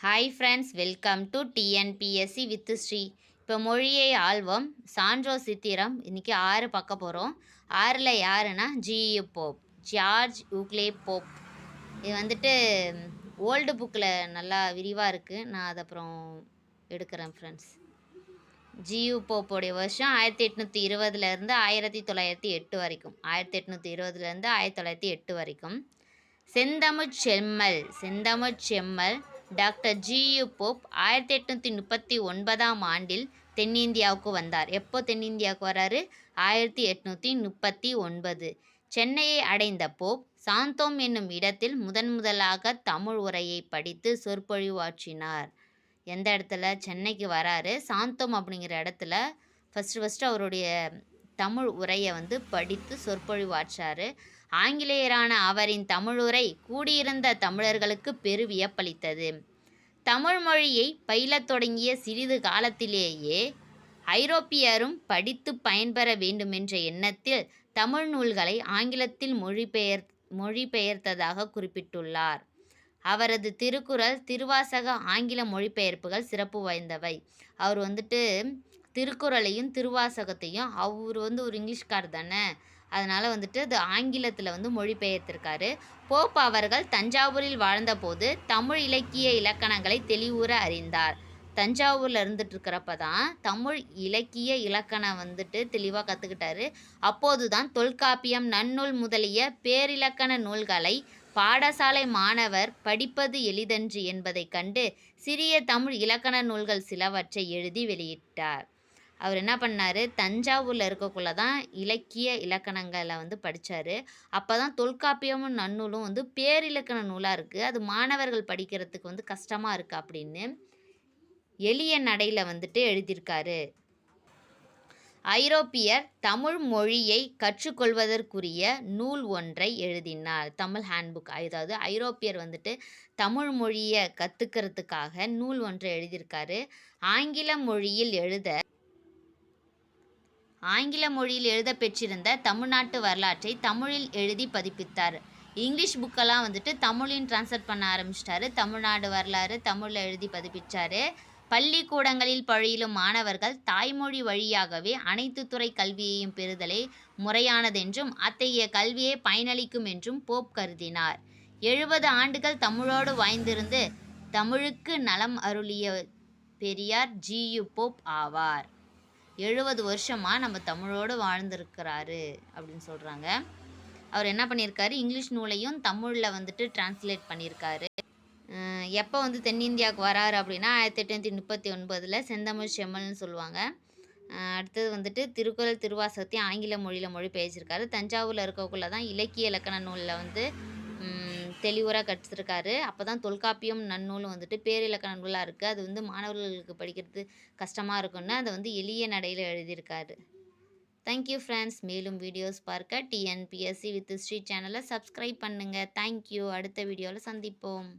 Hi friends welcome to TNPSC with Shri இப்போ மொழியை album சான்றோ சித்திரம். இன்றைக்கி ஆறு பார்க்க போகிறோம் ஆறில் யாருன்னா G U Pope George Uglow Pope இது வந்துட்டு ஓல்டு புக்கில் நல்லா விரிவாக இருக்குது நான் அதை அப்புறம் எடுக்கிறேன் ஃப்ரெண்ட்ஸ் ஜியு போப்போடைய வருஷம் ஆயிரத்தி எட்நூற்றி இருபதுலேருந்து ஆயிரத்தி தொள்ளாயிரத்தி எட்டு வரைக்கும். ஆயிரத்தி எட்நூற்றி இருபதுலேருந்து ஆயிரத்தி தொள்ளாயிரத்தி எட்டு வரைக்கும். செந்தமிழ் செம்மல். செந்தமிழ் செம்மல். டாக்டர் ஜியு போப் ஆயிரத்தி எட்நூற்றி முப்பத்தி ஒன்பதாம் ஆண்டில் தென்னிந்தியாவுக்கு வந்தார். எப்போ தென்னிந்தியாவுக்கு வராரு? ஆயிரத்தி எட்நூற்றி முப்பத்தி ஒன்பது சென்னையை அடைந்த போப் சாந்தோம் என்னும் இடத்தில் முதன் முதலாக தமிழ் உரையை படித்து சொற்பொழிவாற்றினார். எந்த இடத்துல? சென்னைக்கு வராரு. சாந்தோம் அப்படிங்கிற இடத்துல ஃபஸ்ட்டு ஃபஸ்ட்டு அவருடைய தமிழ் உரையை வந்து படித்து சொற்பொழிவாற்றாரு. ஆங்கிலேயரான அவரின் தமிழுரை கூடியிருந்த தமிழர்களுக்கு பெருவியப்பளித்தது தமிழ் மொழியை பயிலத் தொடங்கிய சிறிது காலத்திலேயே ஐரோப்பியரும் படித்து பயன்பெற வேண்டுமென்ற எண்ணத்தில் தமிழ் நூல்களை ஆங்கிலத்தில் மொழிபெயர் மொழிபெயர்த்ததாக குறிப்பிட்டுள்ளார். அவரது திருக்குறள் திருவாசக ஆங்கில மொழிபெயர்ப்புகள் சிறப்பு வாய்ந்தவை. அவர் வந்துட்டு திருக்குறளையும் திருவாசகத்தையும் அவர் வந்து ஒரு இங்கிலீஷ்கார் தானே அதனால் வந்துட்டு அது ஆங்கிலத்தில் வந்து மொழிபெயர்த்திருக்காரு. போப் அவர்கள் தஞ்சாவூரில் வாழ்ந்தபோது தமிழ் இலக்கிய இலக்கணங்களை தெளிவுற அறிந்தார். தஞ்சாவூரில் இருந்துட்டுருக்கிறப்ப தான் தமிழ் இலக்கிய இலக்கணம் வந்துட்டு தெளிவாக கற்றுக்கிட்டாரு அப்போது தான் தொல்காப்பியம் நன்னூல் முதலிய பேரிலக்கண நூல்களை பாடசாலை மாணவர் படிப்பது எளிதன்று என்பதைக் கண்டு சிறிய தமிழ் இலக்கண நூல்கள் சிலவற்றை எழுதி வெளியிட்டார். அவர் என்ன பண்ணார்? தஞ்சாவூரில் இருக்கக்குள்ள தான் இலக்கிய இலக்கணங்களை வந்து படித்தார் அப்போ தான் தொல்காப்பியமும் நன்னூலும் வந்து பேரிலக்கண நூலாக இருக்குது அது மாணவர்கள் படிக்கிறதுக்கு வந்து கஷ்டமாக இருக்குது அப்படின்னு எளிய நடையில் வந்துட்டு எழுதியிருக்காரு. ஐரோப்பியர் தமிழ் மொழியை கற்றுக்கொள்வதற்குரிய நூல் ஒன்றை எழுதினார். தமிழ் ஹேண்ட்புக். அதாவது ஐரோப்பியர் வந்துட்டு தமிழ் மொழியை கற்றுக்கிறதுக்காக நூல் ஒன்றை எழுதியிருக்காரு. ஆங்கில மொழியில் எழுத ஆங்கில மொழியில் எழுத பெற்றிருந்த தமிழ்நாட்டு வரலாற்றை தமிழில் எழுதி பதிப்பித்தார். இங்கிலீஷ் புக்கெல்லாம் வந்துட்டு தமிழின் டிரான்ஸ்லேட் பண்ண ஆரம்பிச்சிட்டாரு. தமிழ்நாடு வரலாறு தமிழில் எழுதி பதிப்பிச்சார். பள்ளிக்கூடங்களில் பழியிலும் மாணவர்கள் தாய்மொழி வழியாகவே அனைத்து துறை கல்வியையும் பெறுதலே முறையானதென்றும் அத்தகைய கல்வியே பயனளிக்கும் என்றும் போப் கருதினார். எழுபது ஆண்டுகள் தமிழோடு வாய்ந்திருந்து தமிழுக்கு நலம் அருளிய பெரியார் ஜியு போப் ஆவார். எழுபது வருஷமாக நம்ம தமிழோடு வாழ்ந்திருக்கிறாரு அப்படின்னு சொல்கிறாங்க அவர் என்ன பண்ணியிருக்காரு? இங்கிலீஷ் நூலையும் தமிழில் வந்துட்டு டிரான்ஸ்லேட் பண்ணியிருக்காரு. எப்போ வந்து தென்னிந்தியாவுக்கு வராரு அப்படின்னா ஆயிரத்தி எட்நூற்றி முப்பத்தி ஒன்பதில் செந்தமிழ் செம்மல்னு சொல்லுவாங்க. அடுத்தது வந்துட்டு திருக்குறள் திருவாசகத்தையும் ஆங்கில மொழியில் மொழி பெயர்ச்சிருக்காரு தஞ்சாவூரில் இருக்கக்குள்ள தான் இலக்கிய இலக்கண நூலில் வந்து தெளிவுறாக கற்றுருக்காரு அப்போ தான் தொல்காப்பியம் நன்னூலும் வந்துட்டு பேரிலக்கண நூலாக இருக்குது அது வந்து மாணவர்களுக்கு படிக்கிறது கஷ்டமாக இருக்குன்னு அதை வந்து எளிய நடையில் எழுதியிருக்காரு. தேங்க்யூ ஃப்ரெண்ட்ஸ் மேலும் வீடியோஸ் பார்க்க டிஎன்பிஎஸ்சி வித் ஸ்ரீ சேனலை சப்ஸ்கிரைப் பண்ணுங்கள் தேங்க்யூ அடுத்த வீடியோவில் சந்திப்போம்.